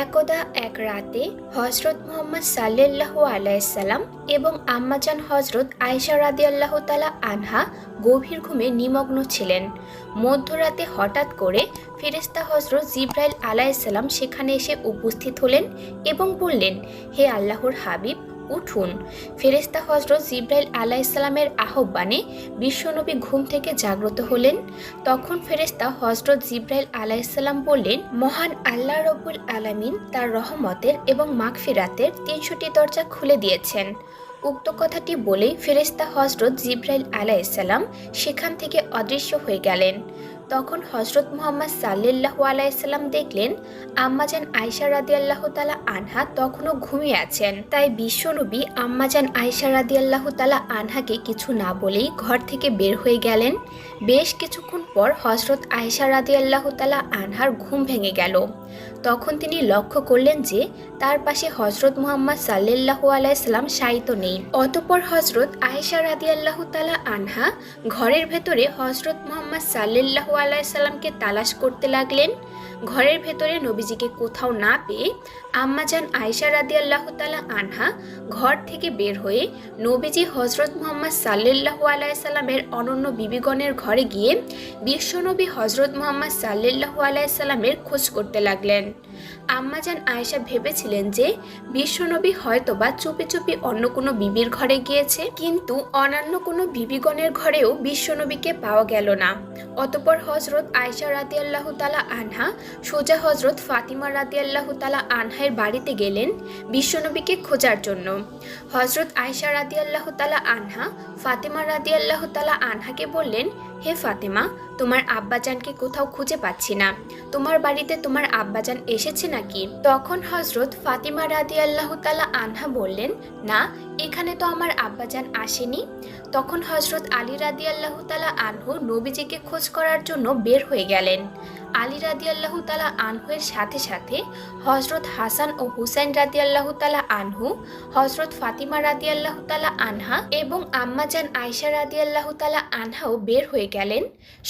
একদা এক রাতে হজরত মোহাম্মদ সাল্লাহ আলাইসাল্লাম এবং আম্মাজান হজরত আয়সা রাদি আল্লাহ তালা আনহা গভীর ঘুমে নিমগ্ন ছিলেন। মধ্যরাতে হঠাৎ করে ফেরেস্তা হজরত জিব্রাইল আলাইসাল্লাম সেখানে এসে উপস্থিত হলেন এবং বললেন, হে আল্লাহর হাবিব উঠুন। ফেরেস্তা হজরত জিব্রাইল আলাইসাল্লামের আহ্বানে বিশ্বনবী ঘুম থেকে জাগ্রত হলেন। তখন ফেরেস্তা হজরত জিব্রাইল আলাইসাল্লাম বললেন, মহান আল্লাহ রবুল আলামিন তার রহমতের এবং মাগফিরাতের তিনশোটি দরজা খুলে দিয়েছেন। উক্ত কথাটি বলেই ফেরেস্তা হজরত জিব্রাইল আলাইসাল্লাম সেখান থেকে অদৃশ্য হয়ে গেলেন। তখন হজরত মোহাম্মদ সাল্লাল্লাহু আলাইসাল্লাম দেখলেন, আম্মাজান আয়সা রাদি আল্লাহ তালা আনহা তখনও ঘুমিয়ে আছেন। তাই বিশ্বনবী আম্মাজান আয়সা রাদিয়াল্লাহ তালা আনহাকে কিছু না বলেই ঘর থেকে বের হয়ে গেলেন। বেশ কিছুক্ষণ পর হজরত আয়সা রাদিয়াল্লাহ তালা আনহার ঘুম ভেঙে গেল। তখন তিনি লক্ষ্য করলেন যে তার পাশে হজরত মুহাম্মদ সাল্লাল্লাহু আলাইসাল্লাম শায়িত নেই। অতপর হজরত আয়েশা আল্লাহ তালা আনহা ঘরের ভেতরে হজরত মুহাম্মদ সাল্লাল্লাহু আলাইসাল্লামকে তালাশ করতে লাগলেন। ঘরের ভেতরে নবীজিকে কোথাও না পেয়ে আম্মাজান আয়েশা আল্লাহ তালা আনহা ঘর থেকে বের হয়ে নবীজি হজরত মোহাম্মদ সাল্লাল্লাহু আলাইসাল্লামের অনন্য বিবিগণের ঘরে গিয়ে বিশ্বনবী হজরত মোহাম্মদ সাল্লাহ আলাইসাল্লামের খোঁজ করতে লাগলেন। আম্মাজান আয়েশা ভেবেছিলেন যে বিশ্বনবী হয়তোবা চুপি চুপি অন্য কোনো বিবির ঘরে গিয়েছে, কিন্তু অন্যান্য কোনো বিবিগণের ঘরেও বিশ্বনবীকে পাওয়া গেল না। অতপর হজরত আয়েশা রাদিয়াল্লাহু তালা আনহা সোজা হজরত ফাতিমা রাদিয়াল্লাহু তালা আনহায়ের বাড়িতে গেলেন বিশ্বনবীকে খোঁজার জন্য। হজরত আয়েশা রাদিয়াল্লাহু তালা আনহা ফাতিমা রাদিয়াল্লাহু তালা আনহাকে বললেন হে ফাতেমা, তোমার আব্বাজানকে কোথাও খুঁজে পাচ্ছি না। তোমার বাড়িতে তোমার আব্বাজান এসেছে নাকি? তখন হজরত ফাতিমা রাদি আল্লাহ তালা আনহা বললেন, না, এখানে তো আমার আব্বাজান আসেনি। তখন হজরত আলী রাদি আল্লাহ তালা আনহু নবীজিকে খোঁজ করার জন্য বের হয়ে গেলেন। আলী রাদি আল্লাহ তালা আনহুয়ের সাথে সাথে হজরত হাসান ও হুসাইন রাদি আল্লাহ তালা আনহু হজরত ফাতিমা রাদি আল্লাহ তালা আনহা এবং আম্মাজান আয়সা রাদি আল্লাহ তালা আনহাও বের হয়ে গেলেন।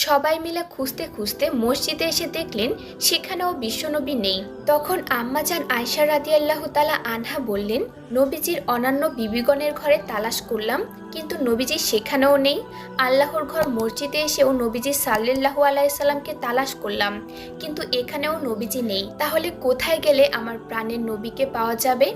সবাই মিলে খুঁজতে খুঁজতে মসজিদে এসে দেখলেন সেখানেও বিশ্বনবী নেই। তখন আম্মাজান আয়সা রাদি আল্লাহ তালা আনহা বললেন নবীজির অন্যান্য বিবিগণের ঘরে তালাশ করলাম, কিন্তু নবীজি সেখানেও নেই। আল্লাহর ঘর মসজিদে এসেও নবীজি সাল্লাহ আলাইসাল্লামকে তালাশ করলাম, কিন্তু এখানেও নবীজি নেই। তাহলে কোথায় গেলে আমার প্রাণের নবীকে পাওয়া যাবে?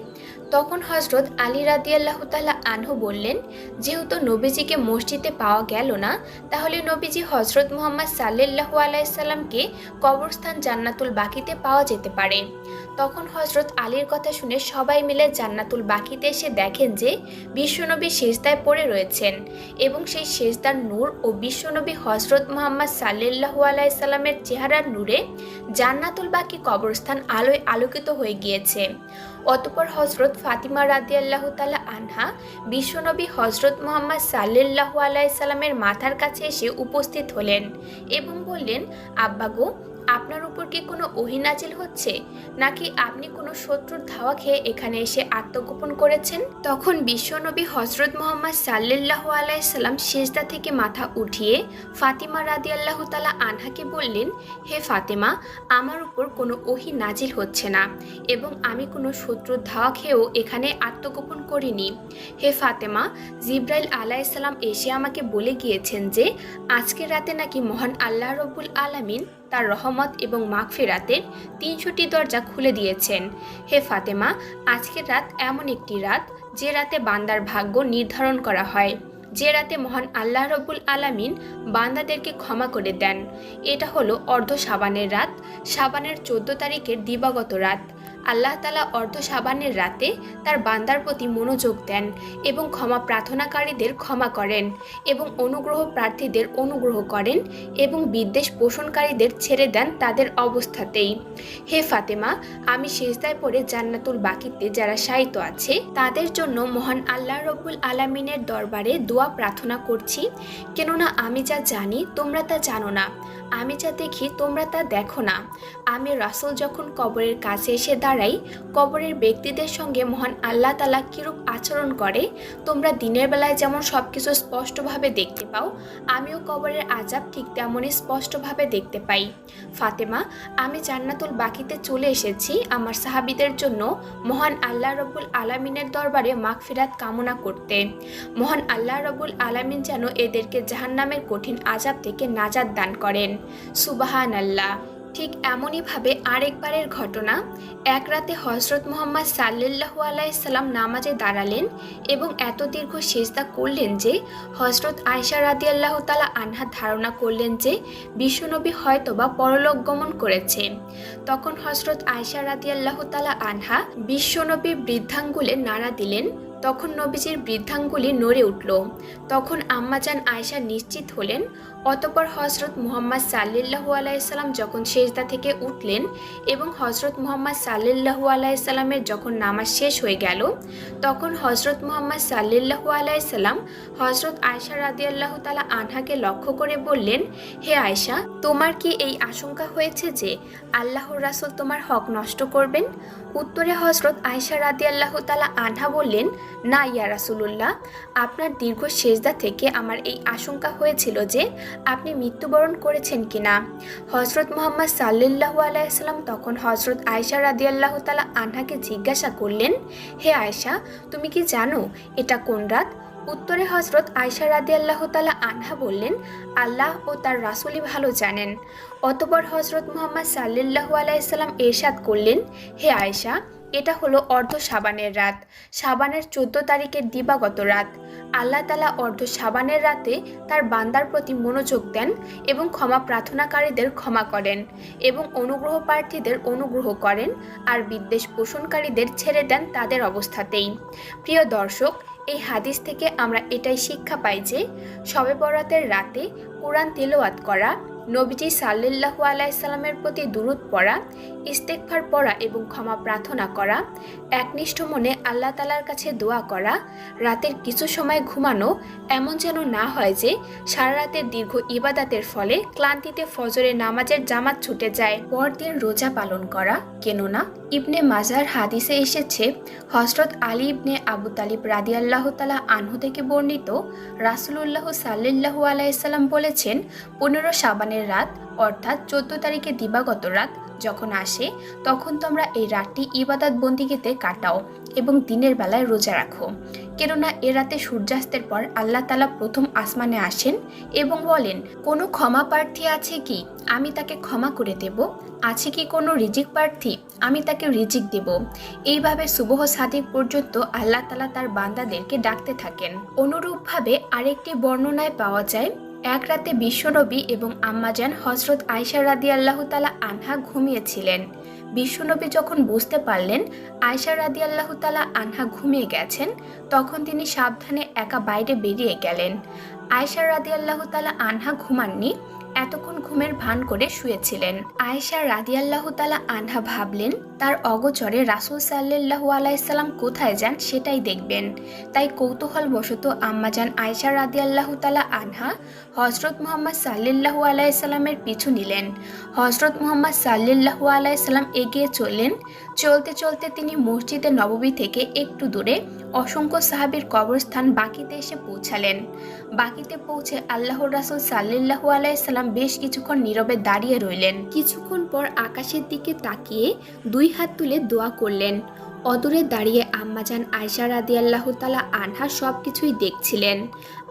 তখন হজরত আলী রাদিয়াল্লাহু তালা আনহু বললেন, যেহেতু নবীজিকে মসজিদে পাওয়া গেল না, তাহলে নবীজি হজরত মোহাম্মদ সাল্লাল্লাহু আলাইসাল্লামকে কবরস্থান জান্নাতুল বাকিতে পাওয়া যেতে পারে। তখন হজরত আলীর কথা শুনে সবাই মিলে জান্নাতুল বাকিতে এসে দেখেন যে বিশ্বনবী শেষদায় পড়ে রয়েছেন এবং সেই শেষদার নূর ও বিশ্বনবী হজরত মোহাম্মদ সাল্লাল্লাহু আলাইসাল্লামের চেহারার নূরে জান্নাতুল বাকি কবরস্থান আলোয় আলোকিত হয়ে গিয়েছে। অতপর হজরত ফাতিমা রাদি আল্লাহ তালা আনহা বিশ্বনবী হজরত মোহাম্মদ সাল্লাহ আলাইসাল্লামের মাথার কাছে এসে উপস্থিত হলেন এবং বললেন আব্বাগো আপনার উপর কি কোনো ওহিনাজিল হচ্ছে? নাকি আপনি কোনো শত্রুর ধাওয়া খেয়ে এখানে এসে আত্মগোপন করেছেন? তখন বিশ্বনবী হজরত মোহাম্মদ সাল্লাহ আলাইসাল্লাম শেষদা থেকে মাথা উঠিয়ে ফাতিমা রাদি আল্লাহ তালা আনহাকে বললেন, হে ফাতেমা, আমার উপর কোনো ওহি নাজিল হচ্ছে না এবং আমি কোনো শত্রুর ধাওয়া খেয়েও এখানে আত্মগোপন করিনি। হে ফাতেমা, জিব্রাইল আলাইসাল্লাম এসে আমাকে বলে গিয়েছেন যে আজকের রাতে নাকি মহান আল্লাহ রবুল আলামিন তার রহমত এবং মাঘ ফেরাতের তিনশোটি দরজা খুলে দিয়েছেন। হে ফাতেমা, আজকের রাত এমন একটি রাত যে রাতে বান্দার ভাগ্য নির্ধারণ করা হয়। যে রাতে মহান আল্লাহ রবুল আলামিন বান্দাদেরকে ক্ষমা করে দেন। এটা হলো অর্ধ সাবানের রাত, সাবানের চোদ্দ তারিখের দিবাগত রাত। আল্লাহ তালা অর্ধ সাবানের রাতে তার বান্দার প্রতি মনোযোগ দেন এবং ক্ষমা প্রার্থনাকারীদের ক্ষমা করেন এবং অনুগ্রহ প্রার্থীদের অনুগ্রহ করেন এবং বিদ্বেষ পোষণকারীদের ছেড়ে দেন তাদের অবস্থাতেই। হে ফাতেমা, আমি শেষদায় পড়ে জান্নাতুল বাকিতে যারা শায়িত আছে, তাদের জন্য মহান আল্লাহ রব্বুল আলামিনের দরবারে দোয়া প্রার্থনা করছি, কেননা আমি যা জানি তোমরা তা জানো না, আমি যা দেখি তোমরা তা দেখো না। আমি রাসুল যখন কবরের কাছে এসে দাঁড়াই দ্বারাই কবরের ব্যক্তিদের সঙ্গে মহান আল্লাহ তালা কিরূপ আচরণ করে, তোমরা দিনের বেলায় যেমন সব কিছু স্পষ্টভাবে দেখতে পাও, আমিও কবরের আজাব ঠিক তেমনই স্পষ্টভাবে দেখতে পাই। ফাতেমা, আমি জান্নাতুল বাকিতে চলে এসেছি, আমার সাহাবিদের জন্য মহান আল্লাহ রব্বুল আলামিনের দরবারে মাগফিরাত কামনা করতে। মহান আল্লাহ রব্বুল আলামিন যেন এদেরকে জাহান্নামের কঠিন আজাব থেকে নাজাদ দান করেন। সুবাহান আল্লাহ ঠিক এমনইভাবে আরেকবারের ঘটনা। এক রাতে হজরত মোহাম্মদ সাল্লাল্লাহু আলাইসাল্লাম নামাজে দাঁড়ালেন এবং এত দীর্ঘ সেজদা করলেন যে হজরত আয়সা রাদি আল্লাহ তালা আনহা ধারণা করলেন যে, বিশ্বনবী হয়তোবা পরলোক গমন করেছে। তখন হজরত আয়সা রাদিয়াল্লাহ তালা আনহা বিশ্বনবী বৃদ্ধাঙ্গুলে নাড়া দিলেন। তখন নবীজির বৃদ্ধাঙ্গুলি নড়ে উঠল। তখন আম্মাজান আয়সা নিশ্চিত হলেন অতপর হজরত মুহাম্মদ সাল্লাল্লাহু আলাইসাল্লাম যখন সেজদা থেকে উঠলেন এবং হজরত মুহাম্মদ সাল্লাল্লাহু আলাইসাল্লামের যখন নামাজ শেষ হয়ে গেল, তখন হজরত মুহাম্মদ সাল্লাল্লাহু আলাইসাল্লাম হজরত আয়সা রাদিয়াল্লাহ তালা আনহাকে লক্ষ্য করে বললেন, হে আয়সা তোমার কি এই আশঙ্কা হয়েছে যে আল্লাহর রাসুল তোমার হক নষ্ট করবেন? উত্তরে হজরত আয়সা রাদিয়াল্লাহ তালা আনহা বললেন, না ইয়া রাসুলুল্লাহ, আপনার দীর্ঘ সেজদা থেকে আমার এই আশঙ্কা হয়েছিল যে আপনি মৃত্যুবরণ করেছেন কিনা? হজরত মোহাম্মদ সাল্লাল্লাহু আলাইসাল্লাম তখন হজরত আয়সা রাদিয়াল্লাহ তালা আনহাকে জিজ্ঞাসা করলেন, হে আয়সা তুমি কি জানো এটা কোন রাত? উত্তরে হজরত আয়সা রাদি আল্লাহ তালা আনহা বললেন, আল্লাহ ও তার রাসুলই ভালো জানেন। অতপর হজরত মোহাম্মদ সাল্লাল্লাহু আলাইসাল্লাম এরশাদ করলেন, হে আয়সা এটা হলো অর্ধ সাবানের রাত। সাবানের চোদ্দ তারিখের দিবাগত রাত। আল্লাহ তালা অর্ধ সাবানের রাতে তার বান্দার প্রতি মনোযোগ দেন এবং ক্ষমা প্রার্থনাকারীদের ক্ষমা করেন এবং অনুগ্রহ প্রার্থীদের অনুগ্রহ করেন আর বিদ্বেষ পোষণকারীদের ছেড়ে দেন তাদের অবস্থাতেই। প্রিয় দর্শক, এই হাদিস থেকে আমরা এটাই শিক্ষা পাই যে, শবে বরাতের রাতে কোরআন তেলাওয়াত করা নবীজি সাল্লাল্লাহু আলাইসাল্লামের প্রতি দূরত পড়া ইস্তেকফার পড়া এবং ক্ষমা প্রার্থনা করা, একনিষ্ঠ মনে আল্লাহ তালার কাছে দোয়া করা, রাতের কিছু সময় ঘুমানো, এমন যেন না হয় যে সারা রাতের দীর্ঘ ইবাদাতের ফলে ক্লান্তিতে ফজরে নামাজের জামাত ছুটে যায়। পরদিন রোজা পালন করা, কেননা ইবনে মাজার হাদিসে এসেছে হজরত আলী ইবনে আবু তালিব রাদিয়াল্লাহ তালা আনহু থেকে বর্ণিত রাসুলুল্লাহ সাল্লাল্লাহু আলাইসাল্লাম বলেছেন, পনেরো সাবানের রাত, অর্থাৎ চোদ্দ তারিখে দিবাগত রাত যখন আসে, তখন তোমরা এই রাতটি ইবাদত বন্দিগিতে কাটাও এবং দিনের বেলায় রোজা রাখো। কেননা এ রাতে সূর্যাস্তের পর আল্লাহ তালা প্রথম আসমানে আসেন এবং বলেন, কোনো ক্ষমা প্রার্থী আছে কি? আমি তাকে ক্ষমা করে দেব। আছে কি কোনো রিজিক প্রার্থী? আমি তাকে রিজিক দেব। এইভাবে সুবহ সাদিক পর্যন্ত আল্লাহ তালা তার বান্দাদেরকে ডাকতে থাকেন। অনুরূপভাবে আরেকটি বর্ণনায় পাওয়া যায় এক রাতে বিশ্বনবী এবং আম্মাজান হজরত আয়সা রাদি আল্লাহ তালা আনহা ঘুমিয়েছিলেন। বিশ্বনবী যখন বুঝতে পারলেন আয়সা রাদি আল্লাহ তালা আনহা ঘুমিয়ে গেছেন, তখন তিনি সাবধানে একা বাইরে বেরিয়ে গেলেন। আয়সা রাদি আল্লাহ তালা আনহা ঘুমাননি, এতক্ষণ ঘুমের ভান করে শুয়েছিলেন। আয়েশা রাদিয়াল্লাহ তালা আনহা ভাবলেন, তার অগোচরে রাসুল সাল্লাহু আলাইসাল্লাম কোথায় যান সেটাই দেখবেন। তাই কৌতূহল বশত আম্মাজান আয়েশা রাদিয়াল্লাহ তালা আনহা হজরত মোহাম্মদ সাল্লাহু আলাইসাল্লামের পিছু নিলেন। হজরত মোহাম্মদ সাল্লাহু আলাইসাল্লাম এগিয়ে চললেন। চলতে চলতে তিনি মসজিদে নববী থেকে একটু দূরে অসংখ্য সাহাবির কবরস্থান বাকিতে এসে পৌঁছালেন। বাকিতে পৌঁছে আল্লাহর রাসুল সাল্লাহু আলাইসাল্লাম বেশ কিছুক্ষণ নীরবে দাঁড়িয়ে রইলেন। কিছুক্ষণ পর আকাশের দিকে তাকিয়ে দুই হাত তুলে দোয়া করলেন। অদূরে দাঁড়িয়ে আম্মাজান আয়সা রাদি আল্লাহ তালা আনহা সব কিছুই দেখছিলেন।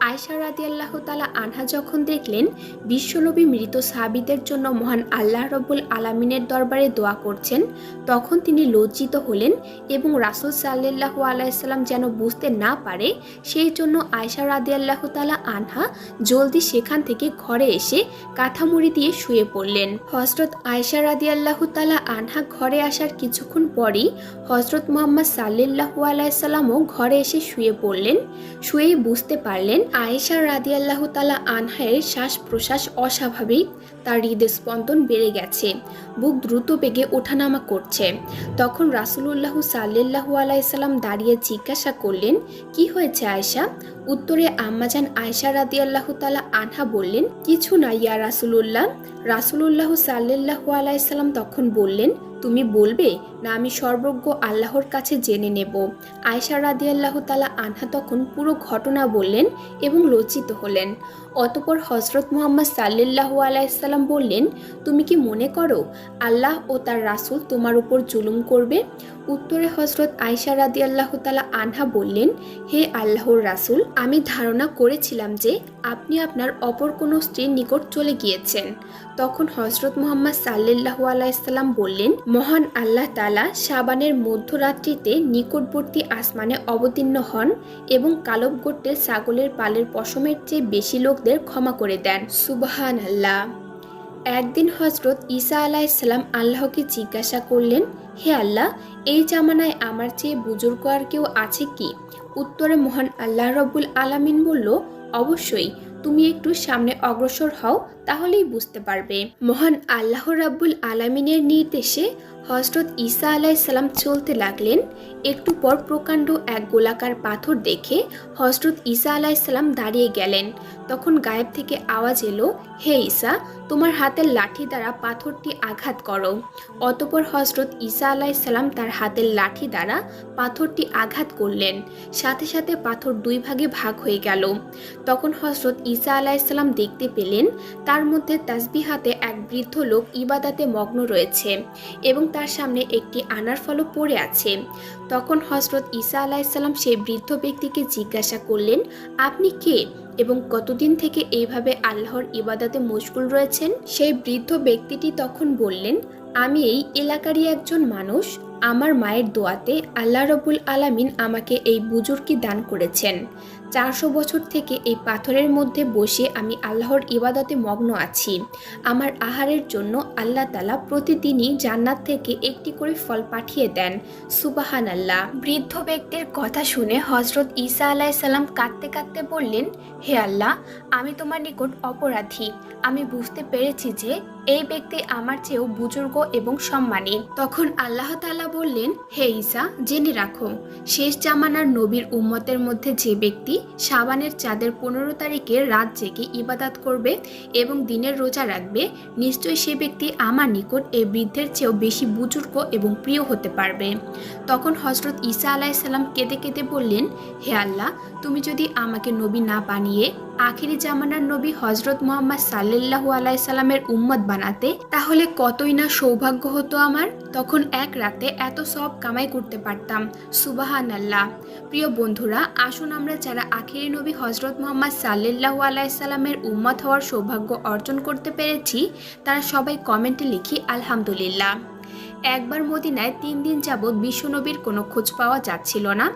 আয়সা রাদি আল্লাহ তালা আনহা যখন দেখলেন, বিশ্বনবী মৃত সাহাবিদের জন্য মহান আল্লাহ রব্বুল আলামিনের দরবারে দোয়া করছেন, তখন তিনি লজ্জিত হলেন এবং রাসুল সাল্লাহু আলাইসাল্লাম যেন বুঝতে না পারে, সেই জন্য আয়সা রাদি আল্লাহ তালা আনহা জলদি সেখান থেকে ঘরে এসে কাঁথামুড়ি দিয়ে শুয়ে পড়লেন। হজরত আয়সা রাদি আল্লাহ তালা আনহা ঘরে আসার কিছুক্ষণ পরই হজরত মোহাম্মদ সাল্লাহু আলাইসাল্লামও ঘরে এসে শুয়ে পড়লেন, শুয়েই বুঝতে পারলেন আয়েশা রাদি আল্লাহ তালা আনহায়ের শ্বাস প্রশ্বাস অস্বাভাবিক, তার হৃদস্পন্দন বেড়ে গেছে, বুক দ্রুত বেগে ওঠানামা করছে। তখন রাসুলুল্লাহ সাল্লাহু আলাইসাল্লাম দাঁড়িয়ে জিজ্ঞাসা করলেন, কি হয়েছে আয়েশা? উত্তরে আম্মাজান আয়েশা রাদি আল্লাহ তালা আনহা বললেন, কিছু না ইয়া রাসুলুল্লাহ। রাসুলুল্লাহ সাল্লাহু আলাইসাল্লাম তখন বললেন তুমি বলবে, না, আমি সর্বজ্ঞ আল্লাহর কাছে জেনে নেব। আয়সা রাদি আল্লাহ তালা আনহা তখন পুরো ঘটনা বললেন এবং লজ্জিত হলেন। অতপর হজরত মোহাম্মদ সাল্লাল্লাহু আলাইসাল্লাম বললেন, তুমি কি মনে করো, আল্লাহ ও তার রাসূল তোমার উপর জুলুম করবে? উত্তরে হজরত আয়সা রাদি আল্লাহ তালা আনহা বললেন, হে আল্লাহর রাসূল, আমি ধারণা করেছিলাম যে আপনি আপনার অপর কোনো স্ত্রীর নিকট চলে গিয়েছেন। তখন হজরত মোহাম্মদ সাল্লাল্লাহু আলাইসাল্লাম বললেন, মহান আল্লাহ তালা সাবানের মধ্যরাত্রিতে নিকটবর্তী আসমানে অবতীর্ণ হন এবং কালব গোট্টের ছাগলের পালের পশমের চেয়ে বেশি লোকদের ক্ষমা করে দেন। সুবাহান আল্লাহ একদিন হজরত ঈসা আলাইসাল্লাম আল্লাহকে জিজ্ঞাসা করলেন, হে আল্লাহ, এই জামানায় আমার চেয়ে বুজুর্গ আর কেউ আছে কি? উত্তরে মহান আল্লাহ রব্বুল আলামিন বলল, অবশ্যই। তুমি একটু সামনে অগ্রসর হও তাহলেই বুঝতে পারবে। মহান আল্লাহ রাব্বুল আলামিনের নির্দেশে হজরত ঈসা আলাইসাল্লাম চলতে লাগলেন। একটু পর প্রকাণ্ড এক গোলাকার পাথর দেখে হজরত ঈসা আলাইসাল্লাম দাঁড়িয়ে গেলেন। তখন গায়েব থেকে আওয়াজ এলো, হে ঈসা, তোমার হাতের লাঠি দ্বারা পাথরটি আঘাত করো। অতপর হজরত ঈসা আলাইসাল্লাম তার হাতের লাঠি দ্বারা পাথরটি আঘাত করলেন। সাথে সাথে পাথর দুই ভাগে ভাগ হয়ে গেল। তখন হজরত ঈসা আলাইসাল্লাম দেখতে পেলেন, তার মধ্যে তাসবি হাতে এক বৃদ্ধ লোক ইবাদাতে মগ্ন রয়েছে এবং তার সামনে একটি আনার ফলও পড়ে আছে। তখন হজরত ঈসা আলাইসাল্লাম সেই বৃদ্ধ ব্যক্তিকে জিজ্ঞাসা করলেন, আপনি কে এবং কতদিন থেকে এইভাবে আল্লাহর ইবাদাতে মশগুল রয়েছেন? সেই বৃদ্ধ ব্যক্তিটি তখন বললেন, আমি এই এলাকারই একজন মানুষ। আমার মায়ের দোয়াতে আল্লাহ রবুল আলামিন আমাকে এই বুজুর্গি দান করেছেন। চারশো বছর থেকে এই পাথরের মধ্যে বসে আমি আল্লাহর ইবাদতে মগ্ন আছি। আমার আহারের জন্য আল্লাহ তালা প্রতিদিনই জান্নাত থেকে একটি করে ফল পাঠিয়ে দেন। সুবাহান আল্লাহ বৃদ্ধ ব্যক্তির কথা শুনে হজরত ঈসা আলাইসাল্লাম কাঁদতে কাঁদতে বললেন, হে আল্লাহ, আমি তোমার নিকট অপরাধী। আমি বুঝতে পেরেছি যে এই ব্যক্তি আমার চেয়েও বুজুর্গ এবং সম্মানী। তখন আল্লাহ তাআলা বললেন, হে ইসা জেনে রাখো, শেষ জামানার নবীর উম্মতের মধ্যে যে ব্যক্তি সাবানের চাঁদের পনেরো তারিখে রাত জেগে ইবাদাত করবে এবং দিনের রোজা রাখবে, নিশ্চয়ই সে ব্যক্তি আমার নিকট এই বৃদ্ধের চেয়েও বেশি বুজুর্গ এবং প্রিয় হতে পারবে। তখন হজরত ঈসা আলাইসাল্লাম কেঁদে কেঁদে বললেন, হে আল্লাহ, তুমি যদি আমাকে নবী না বানিয়ে আখিরি জামানার নবী হজরত মোহাম্মদ সাল্লাল্লাহু আলাইসাল্লামের উম্মত বানাতে, তাহলে কতই না সৌভাগ্য হতো আমার? তখন এক রাতে এত সব কামাই করতে পারতাম। সুবাহান আল্লাহ প্রিয় বন্ধুরা, আসুন আমরা যারা আখিরি নবী হজরত মোহাম্মদ সাল্লাল্লাহু আলাইসাল্লামের উম্মত হওয়ার সৌভাগ্য অর্জন করতে পেরেছি, তারা সবাই কমেন্টে লিখি, আলহামদুলিল্লাহ। একবার মদিনায় তিন দিন যাবৎ বিশ্বনবীর কোনো খোঁজ পাওয়া যাচ্ছিল না।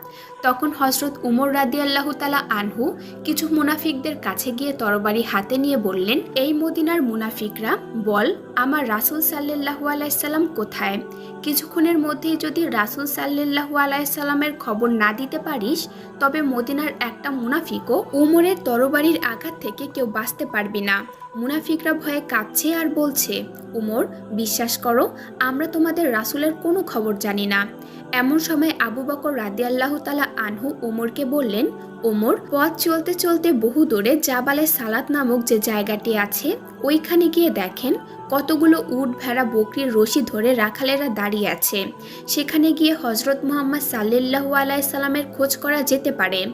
তখন হজরত উমর রাদি আল্লাহ তালা আনহু কিছু মুনাফিকদের কাছে গিয়ে তরবারি হাতে নিয়ে বললেন, এই মদিনার মুনাফিকরা, বল, আমার রাসুল সাল্লাহু আলাইসাল্লাম কোথায়? কিছুক্ষণের মধ্যেই যদি রাসুল সাল্লাহু আলাইসাল্লামের খবর না দিতে পারিস, তবে মদিনার একটা মুনাফিকও উমরের তরবারির আঘাত থেকে কেউ বাঁচতে পারবি না। মুনাফিকরা ভয়ে কাঁপছে আর বলছে, উমর, বিশ্বাস করো, আমরা তোমাদের রাসুলের কোনো খবর জানি না। এমন সময় আবু বকর রাদি আল্লাহ তালা আনহু ওমরকে বললেন, ওমর, পথ চলতে চলতে বহু দূরে জাবালে সালাত নামক যে জায়গাটি আছে, ওইখানে গিয়ে দেখেন কতগুলো উট ভেড়া বকরির রশি ধরে রাখালেরা দাঁড়িয়ে আছে। সেখানে গিয়ে হজরত মোহাম্মদ সাল্লাহু আলাইসাল্লামের খোঁজ করা যেতে পারে।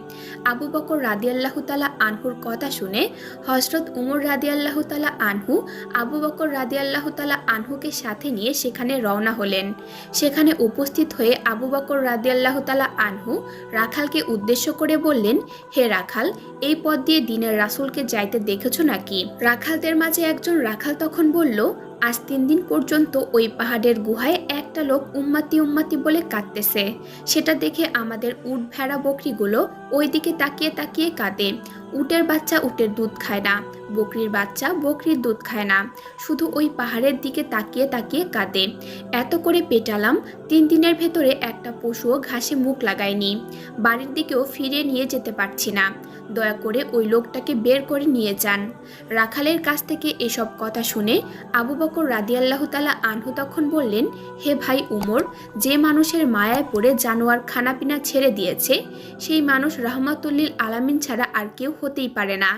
আবু বকর রাদিয়াল্লাহু তালা আনহুর কথা শুনে হজরত উমর রাদিয়াল্লাহু তালা আনহু আবু বকর রাদিয়াল্লাহু তালা আনহুকে সাথে নিয়ে সেখানে রওনা হলেন। সেখানে উপস্থিত হয়ে আবু বকর রাদিয়াল্লাহু তালা আনহু রাখালকে উদ্দেশ্য করে বললেন, হে রাখাল, এই পথ দিয়ে দিনের রাসুলকে যাইতে দেখেছ নাকি? রাখালদের মাঝে একজন রাখাল তখন বলল আজ তিন দিন পর্যন্ত ওই পাহাড়ের গুহায় একটা লোক উম্মাতি উম্মাতি বলে কাঁদতেছে। সেটা দেখে আমাদের উট ভেড়া বকরিগুলো ওই দিকে তাকিয়ে তাকিয়ে কাঁদে। উটের বাচ্চা উটের দুধ খায় না, বকরির বাচ্চা বকরির দুধ খায় না। শুধু ওই পাহাড়ের দিকে তাকিয়ে তাকিয়ে কাঁদে। এত করে পেটালাম, তিন দিনের ভেতরে একটা পশুও ঘাসে মুখ লাগায়নি। বাড়ির দিকেও ফিরে নিয়ে যেতে পারছি না। দয়া করে ওই লোকটাকে বের করে নিয়ে যান। রাখালের কাছ থেকে এসব কথা শুনে আবু বকর রাদিয়াল্লাহ তালা আনহু তখন বললেন, হে ভাই উমর, যে মানুষের মায়ায় পড়ে জানোয়ার খানাপিনা ছেড়ে দিয়েছে, সেই মানুষ রহমাতুল্লিল আলামিন ছাড়া আর কেউ হতেই পারে না।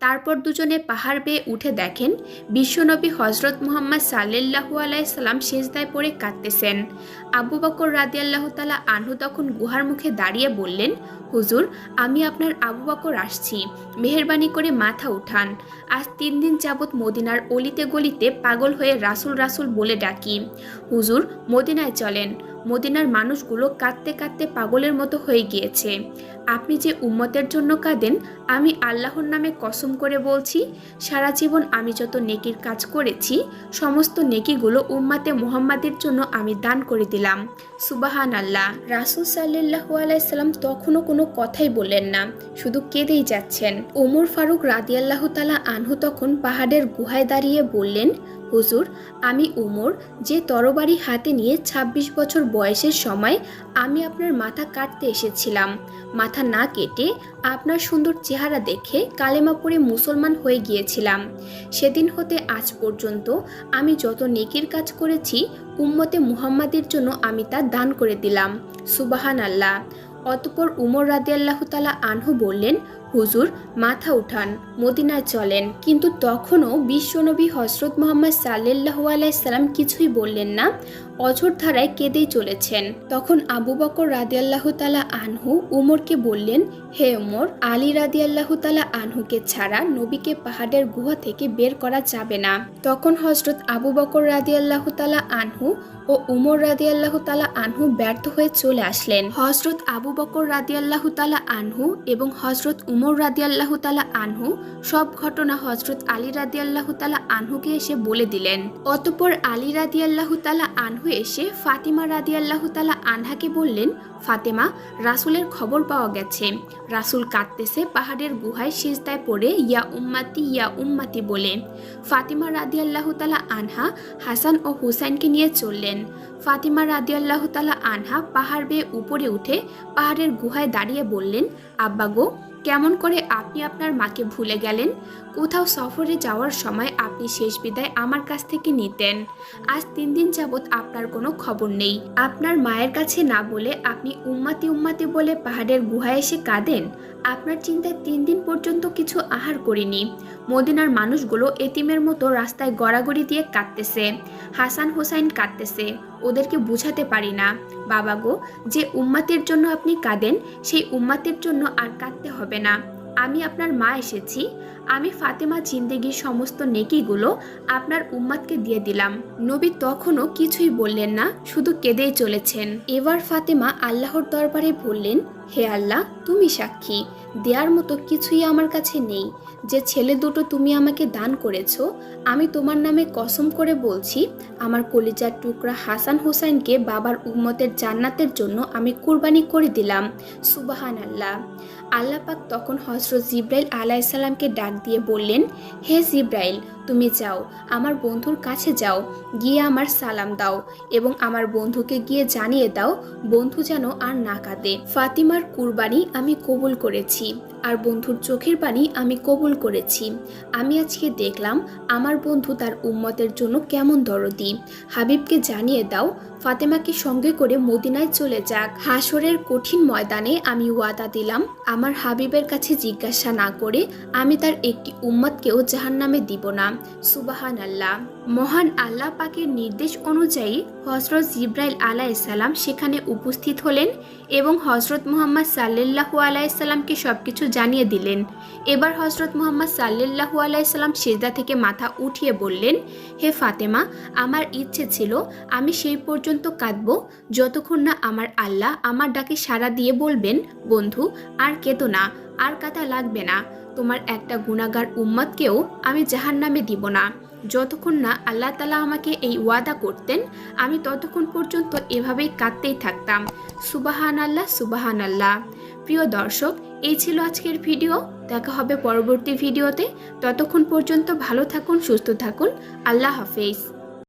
তারপর দুজনে পাহাড় বেয়ে উঠে দেখেন, বিশ্বনবী হজরত মুহাম্মদ সাল্লাহু আলাইসাল্লাম শেষদায় পড়ে কাঁদতেছেন। আবু বকর রাদিয়াল্লাহ তালা আনহু তখন গুহার মুখে দাঁড়িয়ে বললেন, হুজুর, আমি আপনার আবু বকর আসছি। মেহরবানি করে মাথা উঠান। আজ তিন দিন যাবৎ মদিনার অলিতে গলিতে পাগল হয়ে রাসুল রাসুল বলে ডাকি। হুজুর, মদিনায় চলেন। মদিনার মানুষগুলো কাঁদতে কাঁদতে পাগলের মতো হয়ে গিয়েছে। আপনি যে উম্মতের জন্য কাঁদেন, আমি আল্লাহর নামে কসম করে বলছি, সারা জীবন আমি যত নেকির কাজ করেছি, সমস্ত নেকিগুলো উম্মাতে মুহাম্মাদের জন্য আমি দান করে দিলাম। সুবাহান আল্লাহ রাসুল সাল্লাহু আলাইসাল্লাম তখনও কোনো কথাই বললেন না, শুধু কেঁদেই যাচ্ছেন। ওমর ফারুক রাদিয়াল্লাহ তালা আনহু তখন পাহাড়ের গুহায় দাঁড়িয়ে বললেন হুজুর, আমি উমর, যে তরবারি হাতে নিয়ে ২৬ বছর বয়সের সময় আমি আপনার মাথা কাটতে এসেছিলাম। মাথা না কেটে আপনার সুন্দর চেহারা দেখে কালেমা পড়ে মুসলমান হয়ে গিয়েছিলাম। সেদিন হতে আজ পর্যন্ত আমি যত নেকির কাজ করেছি, উম্মতে মুহাম্মাদের জন্য আমি তা দান করে দিলাম। সুবাহান আল্লাহ অতপর উমর রাদিয়াল্লাহু তালা আনহু বললেন হুজুর মাথা উঠান, মদিনায় চলেন। কিন্তু তখনও বিশ্বনবী হসরত মোহাম্মদ সাল্লাহ আলাইসাল্লাম কিছুই বললেন না। অঝোর ধারায় কেঁদেই চলেছেন। তখন আবু বকর রাদিয়াল্লাহ তালা আনহু উমরকে বললেন, হে উমর, আলী রাদিয়াল্লাহ তালা আনহুকে ছাড়া নবীকে পাহাড়ের গুহা থেকে বের করা যাবে না। তখন হজরত আবু বকর রাদিয়াল্লাহ তালা আনহু ও উমর রাদিয়াল্লাহ তালা আনহু ব্যর্থ হয়ে চলে আসলেন। হজরত আবু বকর রাদিয়াল্লাহ তালা আনহু এবং হজরত উমর রাদিয়াল্লাহ তালা আনহু সব ঘটনা হজরত আলী রাদিয়াল্লাহ তালা আনহুকে এসে বলে দিলেন। অতপর আলী রাদিয়াল্লাহ তালা আনহু এসে ফাতিমা রাদিয়াল্লাহ তালা আনহাকে বললেন, ফাতেমা, রাসুলের খবর পাওয়া গেছে। রাসুল কাঁদতেছে, পাহাড়ের গুহায় শেষদায় পড়ে ইয়া উম্মাতি ইয়া উম্মাতি বলে। ফাতিমা রাদিয়াল্লাহ তালা আনহা হাসান ও হুসাইনকে নিয়ে চললেন। ফাতিমা রাদিয়াল্লাহ তালা আনহা পাহাড় বেয়ে উপরে উঠে পাহাড়ের গুহায় দাঁড়িয়ে বললেন, আব্বা গো কেমন করে আপনি আপনার মাকে ভুলে গেলেন? কোথাও সফরে যাওয়ার সময় আপনি শেষ বিদায় আমার কাছ থেকে নিতেন। আজ তিন দিন যাবৎ আপনার কোনো খবর নেই। আপনার মায়ের কাছে না বলে আপনি উম্মাতি উম্মাতি বলে পাহাড়ের গুহায় এসে কাঁদেন? আপনার চিন্তায় তিন দিন পর্যন্ত কিছু আহার করিনি। মদিনার মানুষগুলো এতিমের মতো রাস্তায় গড়াগড়ি দিয়ে কাঁদতেছে। হাসান হোসাইন কাঁদতেছে। ওদেরকে বুঝাতে পারি না। বাবা গো, যে উম্মাতের জন্য আপনি কাঁদেন, সেই উম্মাতের জন্য আর কাঁদতে হবে না। আমি আপনার মা এসেছি। আমি ফাতেমা জিন্দেগির সমস্ত নেকিগুলো আপনার উম্মাদকে দিয়ে দিলাম। নবী তখনও কিছুই বললেন না, শুধু কেঁদেই চলেছেন। এবার ফাতেমা আল্লাহর দরবারে বললেন, হে আল্লাহ, তুমি সাক্ষী। দেওয়ার মতো কিছুই আমার কাছে নেই। যে ছেলে দুটো তুমি আমাকে দান করেছ, আমি তোমার নামে কসম করে বলছি, আমার কলিজার টুকরা হাসান হোসাইনকে বাবার উম্মতের জান্নাতের জন্য আমি কুরবানি করে দিলাম। সুবাহান আল্লাহ আল্লাপাক তখন হজরত জিব্রাইল আলাইসাল্লামকে ডাক দিয়ে বললেন হে জিব্রাইল তুমি যাও, আমার বন্ধুর কাছে যাও, গিয়ে আমার সালাম দাও এবং আমার বন্ধুকে গিয়ে জানিয়ে দাও, বন্ধু যেন আর না কাঁদে। ফাতিমার কুরবানি আমি কবুল করেছি, আর বন্ধুর চোখের পানি আমি কবুল করেছি। আমি আজকে দেখলাম, আমার বন্ধু তার উম্মতের জন্য কেমন দরদি। হাবিবকে জানিয়ে দাও, ফাতেমাকে সঙ্গে করে মদিনায় চলে যাক। হাসরের কঠিন ময়দানে আমি ওয়াদা দিলাম, আমার হাবিবের কাছে জিজ্ঞাসা না করে আমি তার একটি উম্মতকেও জাহান্নামে দিব না। সুবাহান আল্লাহ মহান আল্লাহ পাকের নির্দেশ অনুযায়ী হজরত জিব্রাইল আলাইসাল্লাম সেখানে উপস্থিত হলেন এবং হজরত মোহাম্মদ সাল্লাহু আলাইসাল্লামকে সবকিছু জানিয়ে দিলেন। এবার হজরত মোহাম্মদ সাল্লাহু আলাইসাল্লাম সেজদা থেকে মাথা উঠিয়ে বললেন, হে ফাতেমা, আমার ইচ্ছে ছিল আমি সেই পর্যন্ত কাঁদব, যতক্ষণ না আমার আল্লাহ আমার ডাকে সাড়া দিয়ে বলবেন, বন্ধু, আর কেতো না, আর কাতা লাগবে না। তোমার একটা গুণাগার উম্মতকেও আমি জাহান নামে দিব না। যতক্ষণ না আল্লাহ তালা আমাকে এই ওয়াদা করতেন, আমি ততক্ষণ পর্যন্ত এভাবেই কাঁদতেই থাকতাম। সুবাহান আল্লাহ সুবাহান আল্লাহ প্রিয় দর্শক, এই ছিল আজকের ভিডিও। দেখা হবে পরবর্তী ভিডিওতে। ততক্ষণ পর্যন্ত ভালো থাকুন, সুস্থ থাকুন। আল্লাহ হাফেজ।